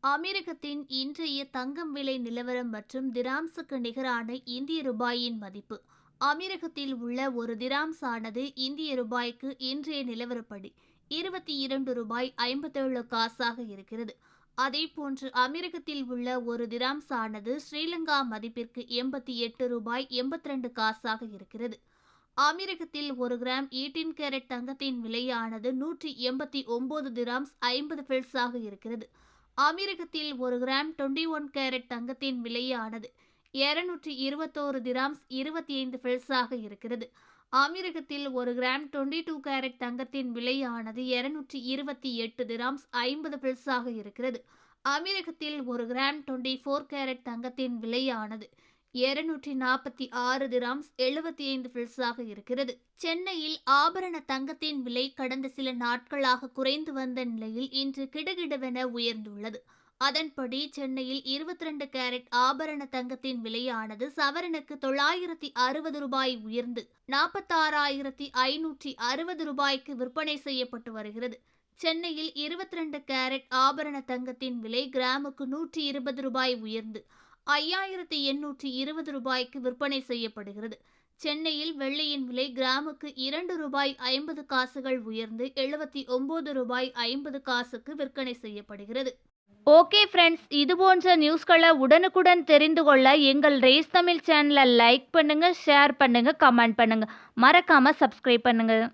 அமெரிக்கத்தின் இன்றைய தங்கம் விலை நிலவரம் மற்றும் திராம்ஸுக்கு நிகரான இந்திய ரூபாயின் மதிப்பு. அமெரிக்கத்தில் உள்ள ஒரு திராம்ஸ் ஆனது இந்திய ரூபாய்க்கு இன்றைய நிலவரப்படி இருபத்தி இரண்டு ரூபாய் ஐம்பத்தேழு காசாக இருக்கிறது. அதே போன்று அமெரிக்கத்தில் உள்ள ஒரு திராம்ஸ் ஆனது ஸ்ரீலங்கா மதிப்பிற்கு எண்பத்தி எட்டு ரூபாய் எண்பத்தி ரெண்டு காசாக இருக்கிறது. அமீரகத்தில் ஒரு கிராம் எயிட்டீன் கேரட் தங்கத்தின் விலையானது நூற்றி எண்பத்தி ஒன்பது திராம்ஸ் ஐம்பது பில்ஸாக இருக்கிறது. அமீரகத்தில் ஒரு கிராம் டுவெண்ட்டி ஒன் கேரட் தங்கத்தின் விலையானது இருநூற்றி இருபத்தோரு திராம்ஸ் இருபத்தி ஐந்து பில்ஸாக இருக்கிறது. அமீரகத்தில் ஒரு கிராம் டுவெண்ட்டி டூ கேரட் தங்கத்தின் விலையானது இருநூற்றி இருபத்தி எட்டு திராம்ஸ் ஐம்பது பில்ஸாக இருக்கிறது. அமீரகத்தில் ஒரு கிராம் டுவெண்ட்டி ஃபோர் கேரட் தங்கத்தின் விலையானது இருநூற்றி நாற்பத்தி ஆறு திராம்ஸ் எழுபத்தி ஐந்து பில்ஸாக இருக்கிறது. சென்னையில் ஆபரண தங்கத்தின் விலை கடந்த சில நாட்களாக குறைந்து வந்த நிலையில் இன்று கிடுகிடுவென உயர்ந்துள்ளது. அதன்படி சென்னையில் இருபத்தி ரெண்டு கேரட் ஆபரண தங்கத்தின் விலையானது சவரனுக்கு தொள்ளாயிரத்தி அறுபது ரூபாய் உயர்ந்து நாற்பத்தாறாயிரத்தி ஐநூற்றி அறுபது ரூபாய்க்கு விற்பனை செய்யப்பட்டு வருகிறது. சென்னையில் இருபத்தி ரெண்டு கேரட் ஆபரண தங்கத்தின் விலை கிராமுக்கு நூற்றி இருபது ரூபாய் உயர்ந்து ஐயாயிரத்தி எண்ணூற்றி இருபது ரூபாய்க்கு விற்பனை செய்யப்படுகிறது. சென்னையில் வெள்ளியின் விலை கிராமுக்கு இரண்டு ரூபாய் ஐம்பது காசுகள் உயர்ந்து எழுபத்தி ஒன்பது ரூபாய் ஐம்பது காசுக்கு விற்பனை செய்யப்படுகிறது. ஓகே ஃப்ரெண்ட்ஸ் இது போன்ற நியூஸ்களை உடனுக்குடன் தெரிந்து கொள்ள எங்கள் ரேஸ் தமிழ் சேனலை லைக் பண்ணுங்கள் ஷேர் பண்ணுங்கள் கமெண்ட் பண்ணுங்கள் மறக்காமல் சப்ஸ்கிரைப் பண்ணுங்கள்